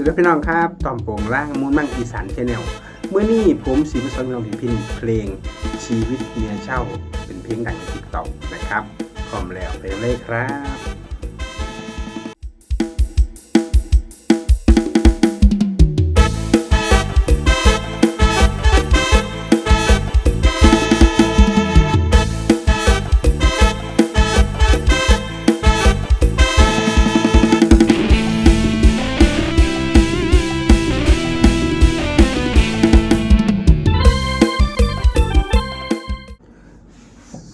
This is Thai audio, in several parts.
วัสดีพี่น้องครับตอมโป่งล่างมูนมั่งอีสานแชนแนลเมื่อนี้ผมสีมาสอนพี่น้องถึงพินเพลงชีวิตเมียเช่า เป็นเพลงดังในติ๊กต็อกนะครับพร้อมแล้วเพลงเลยครับ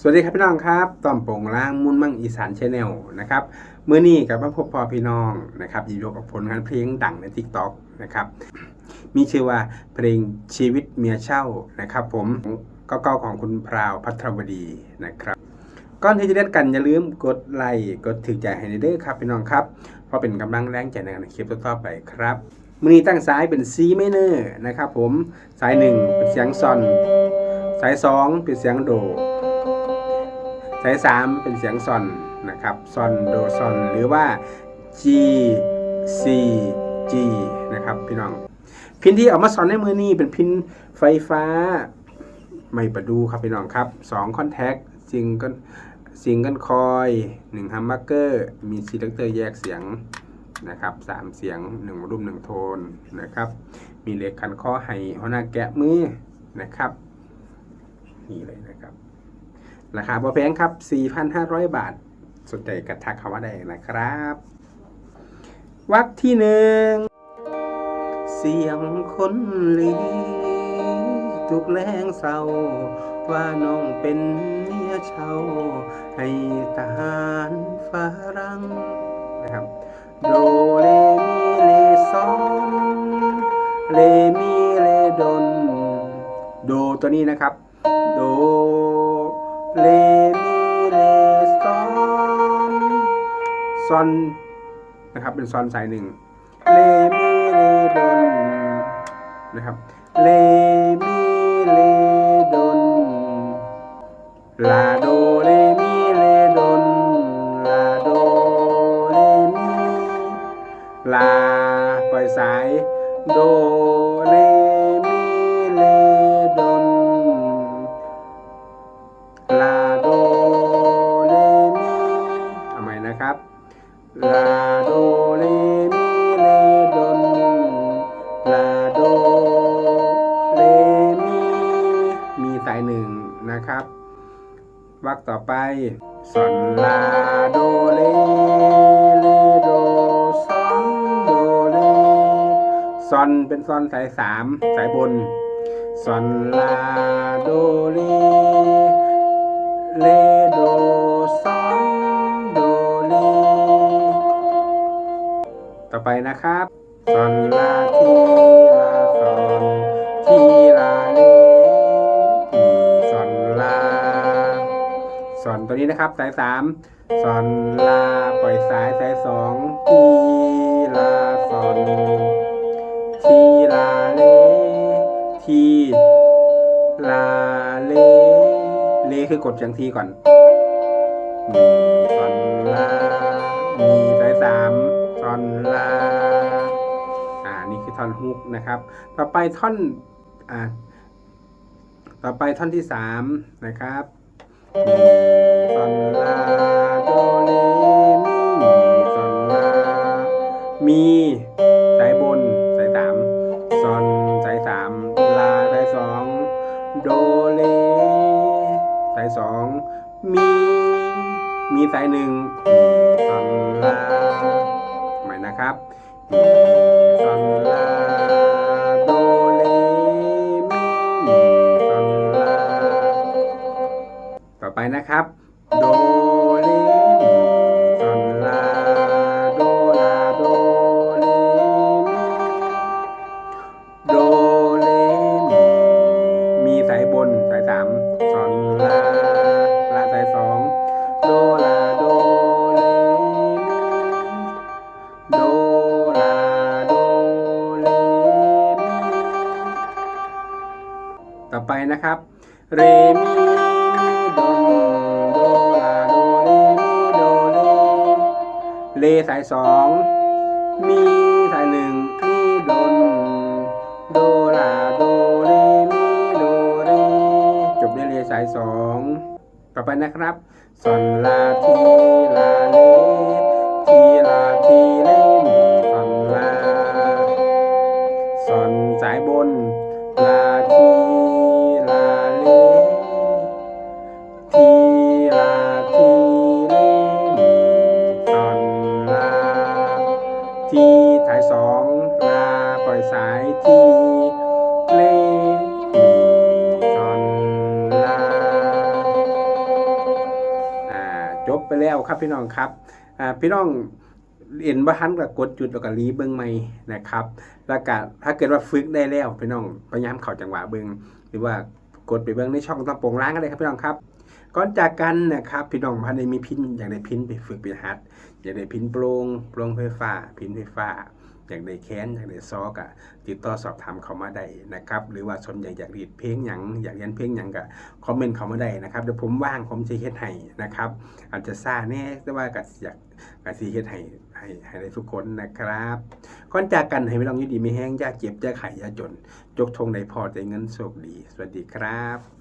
วัสดีครับพี่น้องครับตอมโป่งล่างมุ่นมั่งอีสานชาแนลนะครับเมื่อนี้กับมาพบพอพี่น้องนะครับยินดีกับผลงานเพลงดังใน t ิ k t o k นะครับมีชื่อว่าเพลงชีวิตเมียเช่านะครับ ผมก็เก้าของคุณพราวพัทรวดีนะครับ ก่อนที่จะเล่นกันอย่าลืมกดไลค์กดถือใจให้ในเด้อครับพี่น้องครับเพราะเป็นกำลังแรงใจในการคลิปต่อไปครับมือนี้ตั้งสายเป็น C minor นะครับ ผมสายหนึ่งเป็นเสียงซอน สายสองเป็นเสียงโด สายสามเป็นเสียงซอนนะครับซอนโดซอนหรือว่า G C G นะครับพี่น้อง พินที่เอามาสอนในมือนี้เป็นพินไฟฟ้าไม่ประดูครับพี่น้องครับ2คอนแทคซิงกันซิงกันคอย1ฮัมบักเกอร์มีซีเลคเตอร์แยกเสียงนะครับ3เสียง1รูป1โทนนะครับ มีเหล็กขันข้อให้หัวหน้าแกะมือนะครับ นี่เลยนะครับ ราคาบ่แพงครับ 4,500 บาท สนใจกระทักคำว่าได้นะครับ วักที่หนึ่ง เสียงคนลีทุกแรงเศร้า ว่าน้องเป็นเมียเช่าให้ทหารฝรั่งนะครับโดเรมีเลซอนเลมีเลดน โดตัวนี้นะครับ โด เลมีเลซอนซอนนะครับเป็นซอนสายหนึ่งเลมีเลดนนะครับเลมีเลดนลาโดเลมีเลดนลาโดเลมีลาปล่อยสายโด วักต่อไปสอนลาโดเลเลโดซอนโดเลซอนเป็นซอนสายสามสายบนซอนลาโดเลเลโดซอนโดเลต่อไปนะครับซอนลาที ซอนตัวนี้นะครับ สายสามซอนลาปล่อยสายสายสองทีลาซอนทีลาเลทีลาเลเลคือกดเสียงทีก่อนมีซอนลามีสายสามซอนลาอ่านี่คือท่อนฮุกนะครับ ต่อไปท่อนอ่าต่อไปท่อนที่สามนะครับ ซอนลาโดเลมีซอนลา มีสายบนสายสามซอนสายสามลาสายสองโดเลสายสองมีมีสายหนึ่งมีซอนลาใหม่นะครับมีซอนลา ต่อไปนะครับ โดเลมีซอนลาโดลาโดเลมีโดเลมีมีสายบนสายสามซอนลาลาสายสองโดลาโดเลมีโดลาโดเลมีต่อไปนะครับเรมี เลสายสองมีสายหนึ่งมีดนโดลาโดเรมีโดเรจบด้วยเลสายสองต่อไปนะครับซอนลาทีลาเล จบไปแล้วครับพี่น้องครับอ่าพี่น้องเห็นว่าทันกับกดจุดแล้วก็รีเบิ้งใหม่นะครับ แล้วก็ถ้าเกิดว่าฝึกได้แล้วพี่น้องพยายามเข้าจังหวะเบิ้งหรือว่ากดไปเบิ้งในช่องตะโปงล้างก็ได้ครับพี่น้องครับ ก่อนจากกันนะครับพี่น้องพันในมีพินอยากได้พินไปฝึกไปหัดอยากได้พินโปรงโปรงไฟฟ้าพินไฟฟ้า อย่ากได้แค้นอย่ากได้ซอกอะติดต่อสอบถามเขามาได้นะครับ หรือว่าสนใจอยากเรียนเพลงหยังอยากเรียนเพลงหยังก็คอมเมนต์เขามาได้นะครับเดี๋ยวผมว่างผมจะเฮ็ดให้นะครับ อาจจะซ่าแน่แต่ว่าก็อยากก็สิเฮ็ดให้ให้ให้ได้ทุกคนนะครับก่อนจากกันให้พี่น้องยู่ดีไมีแห้งย่าเจ็บยาไข้อย่าจน จกทงในพอใจเงินโชคดี สวัสดีครับ